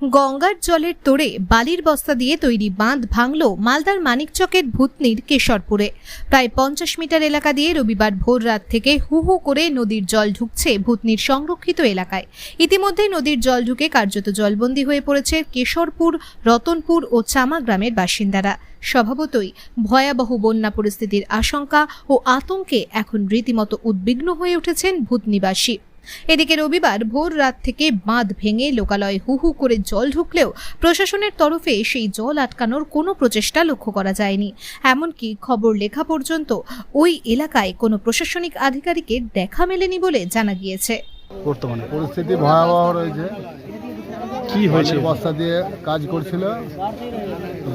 গঙ্গার জলের তোড়ে বালির বস্তা দিয়ে তৈরি বাঁধ ভাঙল মালদার মানিকচকের ভূতনির কেশরপুরে। প্রায় পঞ্চাশ মিটার এলাকা দিয়ে রবিবার ভোর রাত থেকে হু হু করে নদীর জল ঢুকছে ভূতনির সংরক্ষিত এলাকায়। ইতিমধ্যে নদীর জল ঢুকে কার্যত জলবন্দী হয়ে পড়েছে কেশরপুর, রতনপুর ও চামা গ্রামের বাসিন্দারা। স্বভাবতই ভয়াবহ বন্যা পরিস্থিতির আশঙ্কা ও আতঙ্কে এখন রীতিমতো উদ্বিগ্ন হয়ে উঠেছেন ভূতনিবাসী। এদিকে রবিবার ভোর রাত থেকে বাঁধ ভেঙে লোকালয়ে হু হু করে জল ঢুকলেও প্রশাসনের তরফে সেই জল আটকানোর কোনো প্রচেষ্টা লক্ষ্য করা যায়নি। এমনকি খবর লেখা পর্যন্ত ওই এলাকায় কোনো প্রশাসনিক আধিকারিকের দেখা মেলেনি বলে জানা গিয়েছে। বর্তমানে পরিস্থিতি ভয়াবহ রয়েছে। কি হয়েছে? বস্তা দিয়ে কাজ করছিল।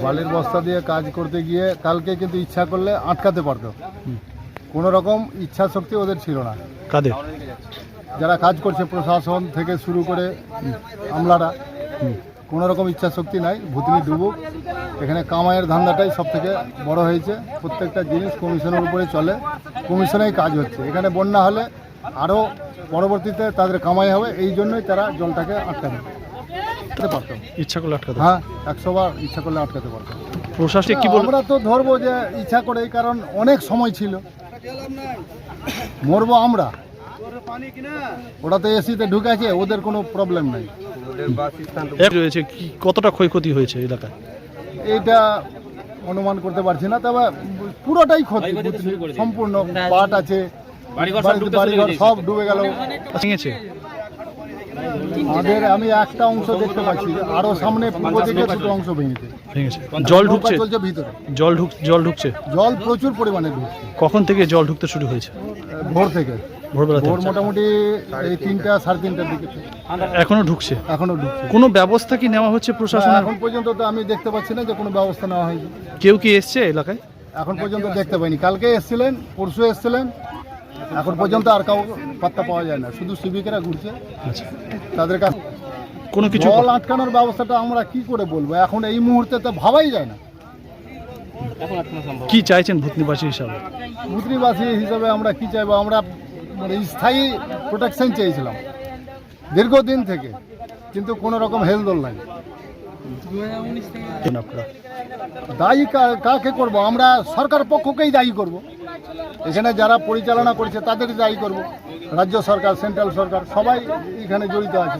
বালির বস্তা দিয়ে কাজ করতে গিয়ে কালকে কিন্তু ইচ্ছা করলে আটকাতে পারতো। কোনো রকম ইচ্ছা শক্তি ওদের ছিল না। কাদের? যারা কাজ করছে প্রশাসন থেকে শুরু করে আমলারা কোনো রকম ইচ্ছা শক্তি নাই ভূতনি ডুবুক। এখানে কামাইয়ের ধান্দাটাই সব থেকে বড় হয়েছে। প্রত্যেকটা জিনিস কমিশনের উপরে চলে কমিশনেই কাজ হচ্ছে। এখানে বন্যা হলে আরও পরবর্তীতে তাদের কামাই হবে এই জন্যই তারা জলটাকে আটকাতে আটকাতে পারতো ইচ্ছা করলে আটকাতে হ্যাঁ একশো বার ইচ্ছা করলে আটকাতে পারতো প্রশাসনিক কি আমরা তো ধরবো যে ইচ্ছা করে কারণ অনেক সময় ছিল। মরবো আমরা। ওটা তো এসিতে ঢুকেছে ওদের কোনো প্রবলেম নাই। রয়েছে কি কতটা ক্ষয়ক্ষতি হয়েছে এলাকায়? এইটা অনুমান করতে পারছি না তবে পুরোটাই ক্ষতি সম্পূর্ণ পাট আছে বাড়ি- বাড়িঘর সব ডুবে গেল। ভেঙেছে আমাদের আমি একটা অংশ দেখতে পাচ্ছি আরও সামনে পূর্ব দিকে দুটো অংশ ভেঙেছে। ভেঙেছে। জল ঢুকছে? চলছে ভিতরে। জল ঢুক জল ঢুকছে? জল প্রচুর পরিমাণে ঢুকছে। কখন থেকে জল ঢুকতে শুরু হয়েছে? ভোর থেকে। ভোরবেলা ভোর মোটামুটি এই তিনটা। সাড়ে তিনটার দিকে এখনও ঢুকছে? এখনও ঢুকছে। কোনো ব্যবস্থা কি নেওয়া হচ্ছে প্রশাসনের? এখন পর্যন্ত তো আমি দেখতে পাচ্ছি না যে কোনো ব্যবস্থা নেওয়া হয়েছে কেউ কি এসছে এলাকায়? এখন পর্যন্ত দেখতে পাইনি। কালকে এসেছিলেন পরশু এসেছিলেন। এখন পর্যন্ত আর কাউ পাত্তা পাওয়া যায় না। শুধু সিভিকেরা ঘুরছে। আচ্ছা। তাদের কাছে কোনো কিছু জল আটকানোর ব্যবস্থাটা আমরা কি করে বলব? এখন এই মুহূর্তে তো ভাবাই যায় না। কি চাইছেন ভূতনিবাসী হিসাবে? মুদ্রিবাসী হিসাবে আমরা কি চাইব? আমরা মানে স্থায়ী প্রোটেকশন চেয়েছিলাম। দীর্ঘদিন থেকে, কিন্তু কোনো রকম হেলদোল নাই। দায়ী কাকে করব? আমরা সরকার পক্ষকেই দায়ী করব। এখানে যারা পরিচালনা করছে তাদেরই দায়ী করব। রাজ্য সরকার সেন্ট্রাল সরকার, সবাই এখানে জড়িত আছে।